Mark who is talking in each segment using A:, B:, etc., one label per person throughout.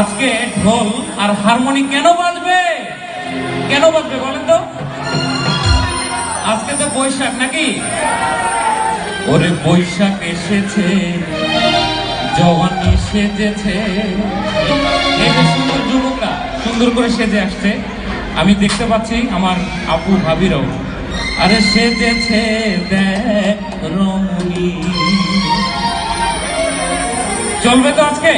A: আজকে ঢোল আর হারমোনি কেন বাজবে? কেন বাজবে বলেন তো? আজকে তো বৈশাখ নাকি? ওরে বৈশাখ এসেছে, জওয়ানি সেজেছে। এই যে সুন্দর যুবকরা, সুন্দর করে সেজে আসছে। আমি দেখতে পাচ্ছি আমার আপু ভাবিরাও। আরে সেজেছে, দেখ রমণী চলবে তো আজকে?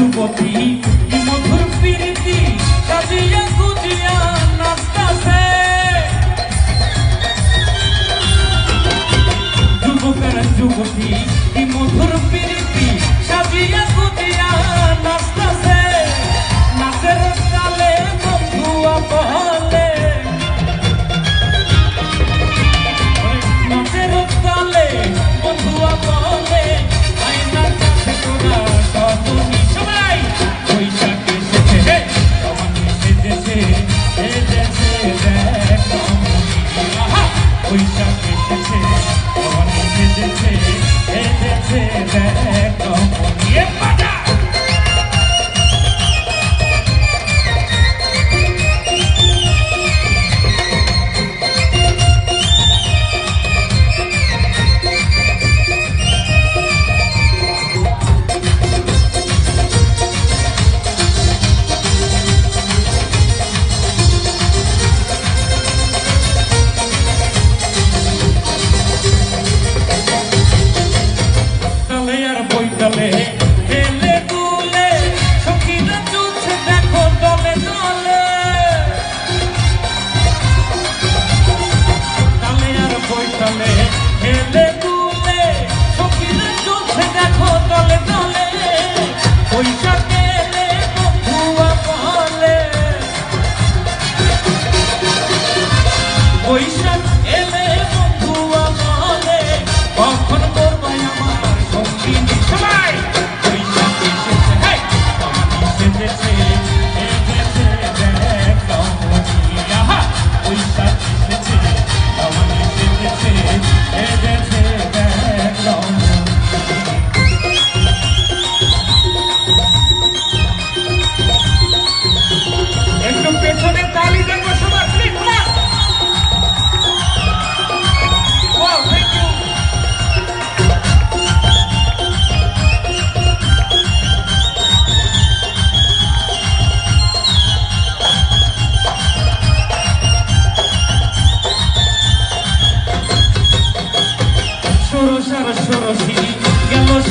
A: যুবতী মধুর প্রীতি সাজিয়া গুজিয়া নাচতাছে। যুবকর যুবতী মধুর We shall make it. I want to make it, change. It.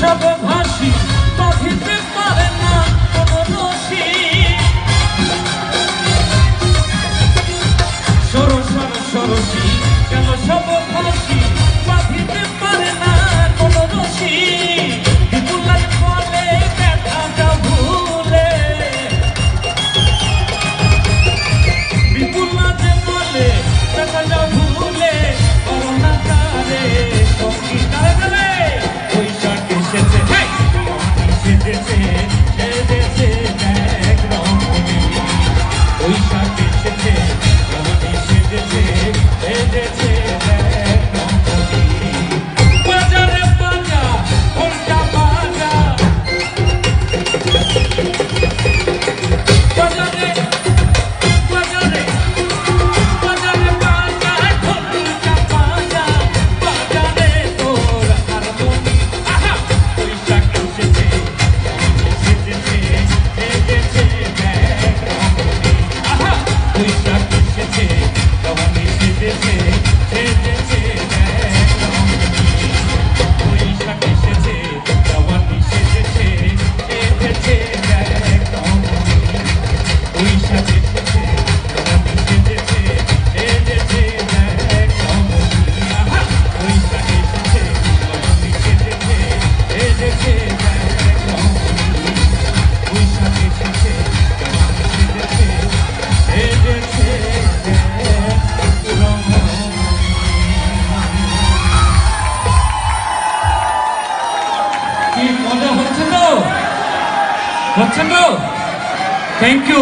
A: up Lakshmanarao thank you